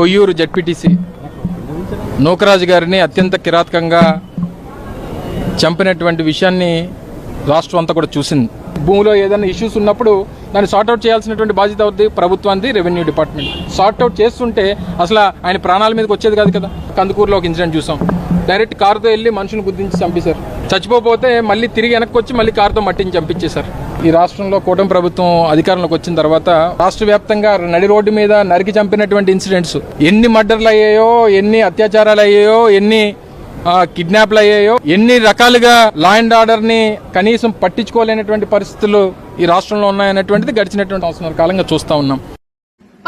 Koyyuru ZPTC Nookaraju గారిని అత్యంత కిరాతకంగా చంపినటువంటి విషయాన్ని రాష్ట్రం అంతా కూడా చూసింది. భూమిలో ఏదైనా ఇష్యూస్ ఉన్నప్పుడు దాన్ని సార్ట్అవుట్ చేయాల్సినటువంటి బాధ్యత అవుతుంది ప్రభుత్వానికి రెవెన్యూ డిపార్ట్మెంట్ సార్ట్అవుట్ చేస్తుంటే అసలు ఆయన ప్రాణాల మీదకి వచ్చేది కాదు కదా. కందుకూరులో ఒక ఇన్సిడెంట్ చూసాం. డైరెక్ట్ కారుతో వెళ్ళి మనుషుని గుర్తించి చంపేశారు. చచ్చిపోతే మళ్ళీ తిరిగి వెనక్కి వచ్చి మళ్ళీ కారుతో మట్టిని చంపించేశారు. ఈ రాష్ట్రంలో కూటమి ప్రభుత్వం అధికారంలోకి వచ్చిన తర్వాత రాష్ట్ర వ్యాప్తంగా నడి రోడ్డు మీద నరికి చంపినటువంటి ఇన్సిడెంట్స్ ఎన్ని మర్డర్లు అయ్యాయో ఎన్ని అత్యాచారాలు అయ్యాయో ఎన్ని కిడ్నాప్లు అయ్యాయో ఎన్ని రకాలుగా లా అండ్ ఆర్డర్ని కనీసం పట్టించుకోలేనటువంటి పరిస్థితులు ఈ రాష్ట్రంలో ఉన్నాయనేటువంటిది గడిచినటువంటి అవసరం కాలంగా చూస్తా ఉన్నాం.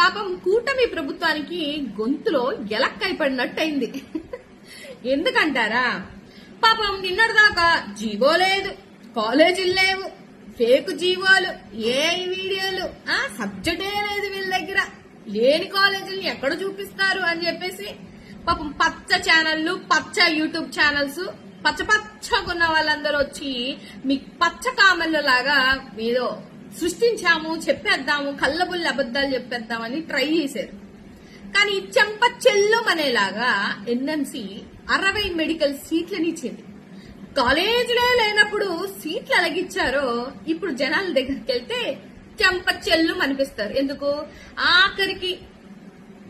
పాపం కూటమి ప్రభుత్వానికి గొంతులో ఎలక్కైపడినట్టు అయింది ఎందుకంటారా? పాపం నిన్నటిదాకా జీవో లేదు కాలేజీలు లేవు ఫేక్ జీవోలు ఏ వీడియోలు ఆ సబ్జెక్టే లేదు వీళ్ళ దగ్గర. లేని కాలేజీలు ఎక్కడ చూపిస్తారు అని చెప్పేసి పాపం పచ్చ ఛానళ్ళు పచ్చ యూట్యూబ్ ఛానల్స్ పచ్చ పచ్చగున్న వాళ్ళందరూ వచ్చి మీకు పచ్చ కామెళ్ళ లాగా ఏదో సృష్టించాము చెప్పేద్దాము కళ్ళబుల్లి అబద్దాలు చెప్పేద్దామని ట్రై చేశారు. కానీ చెంప చెల్లుమనేలాగా ఎన్ఎంసి అరవై మెడికల్ సీట్లని ఇచ్చింది. కాలేజీలే లేనప్పుడు సీట్లు ఎలాగిచ్చారో ఇప్పుడు జనాల దగ్గరికి వెళ్తే చెంప చెల్లు అనిపిస్తారు. ఎందుకు? ఆఖరికి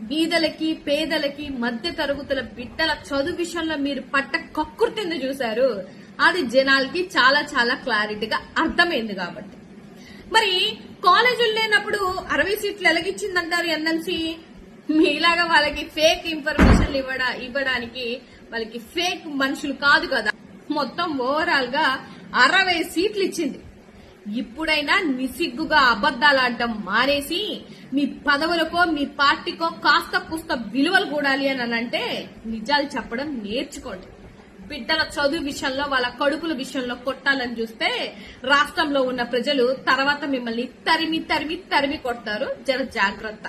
బీదలకి పేదలకి మధ్య తరగతుల బిడ్డల చదువు విషయంలో మీరు పట్ట కక్కుర్తింది చూశారు. అది జనాలకి చాలా చాలా క్లారిటీగా అర్థమైంది కాబట్టి. మరి కాలేజీలు లేనప్పుడు అరవై సీట్లు ఎలాగిచ్చిందంటారు ఎన్ఎంసి మీలాగా వాళ్ళకి ఫేక్ ఇన్ఫర్మేషన్ ఇవ్వడా ఇవ్వడానికి వాళ్ళకి ఫేక్ మనుషులు కాదు కదా. మొత్తం ఓవరాల్గా అరవై సీట్లు ఇచ్చింది. ఇప్పుడైనా నిసిగ్గుగా అబద్దాలు మానేసి మీ పదవులకో మీ పార్టీకో కాస్త పుస్త విలువలు కూడాలి అని అంటే నిజాలు చెప్పడం నేర్చుకోండి. బిడ్డల చదువు విషయంలో వాళ్ళ కడుపుల విషయంలో కొట్టాలని చూస్తే రాష్ట్రంలో ఉన్న ప్రజలు తర్వాత మిమ్మల్ని తరిమి తరిమి తరిమి కొడతారు. జర జాగ్రత్త.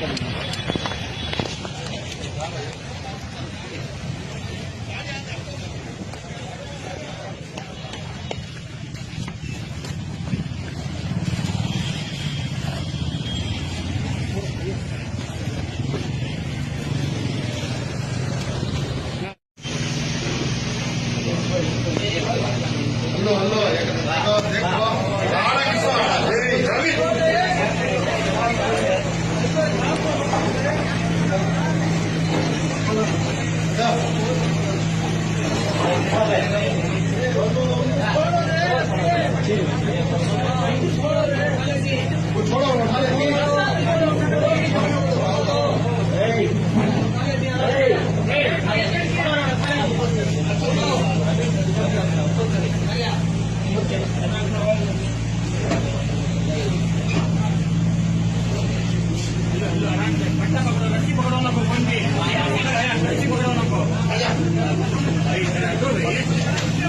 Allah Allah Allah Ahí está la torre, ¿eh?